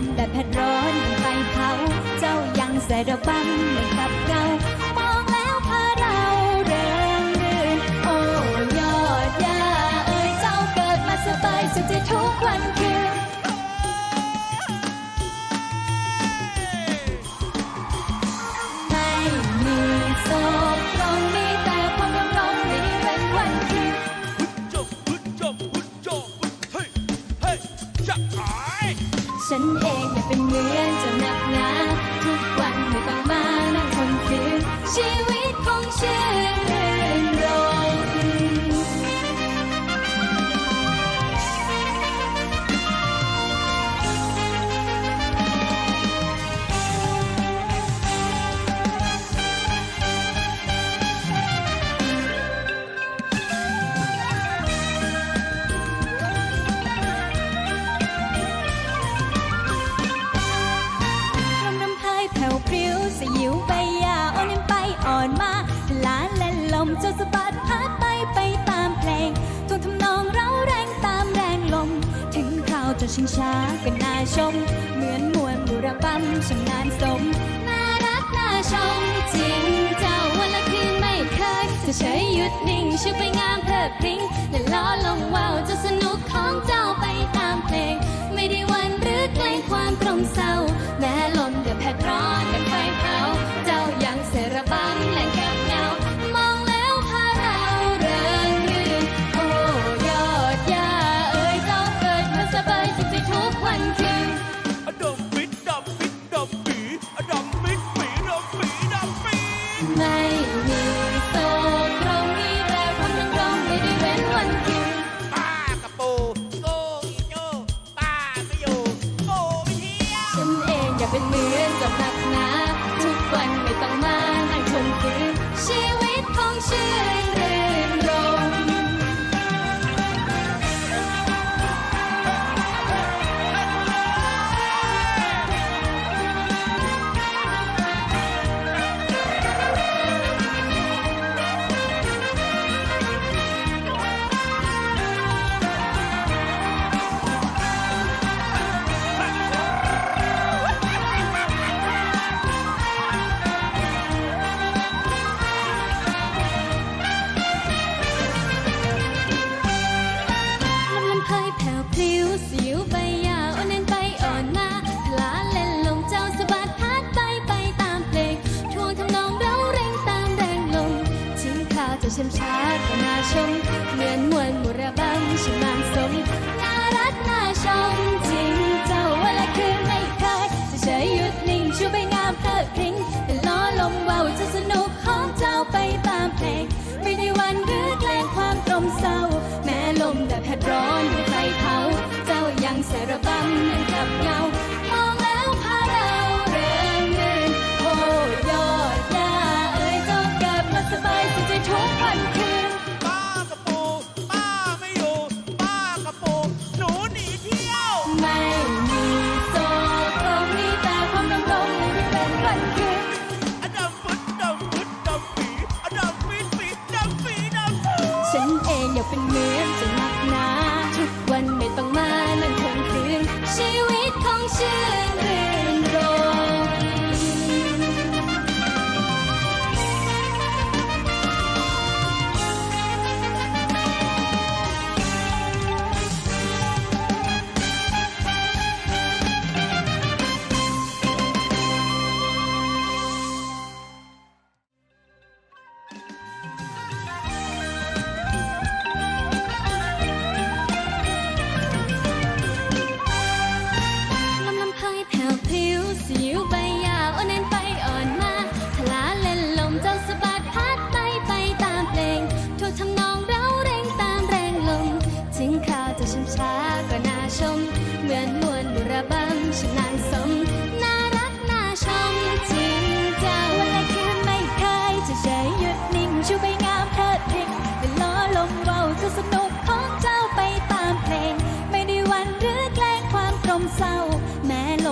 มแดดแผดร้อนไปเผา เจ้ายังใส่ระบังไม่กลับเก่า จะสะบัดพัดไปไปตามเพลงทวงทำนองเร้าแรงตามแรงลม ถึงคราวจะชิงช้าก็น่าชม เหมือนมวลบุรบัมช่างงานสม น่ารักน่าชมจริงเจ้าวันละคืนไม่เคย จะเฉยหยุดนิ่งชื่อไปงามเพลิดพริ้งและล้อลงว่าวจะ อย่าเป็นเหมือนกับนักหนา ช้ำชาก็น่าชมเหมือนมวยมุระบังชิมานสม อยากเป็นเมีย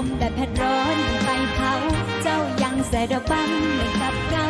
มแต่แผดร้อนไปเผา เจ้ายังแสดบันไม่กลับเก่า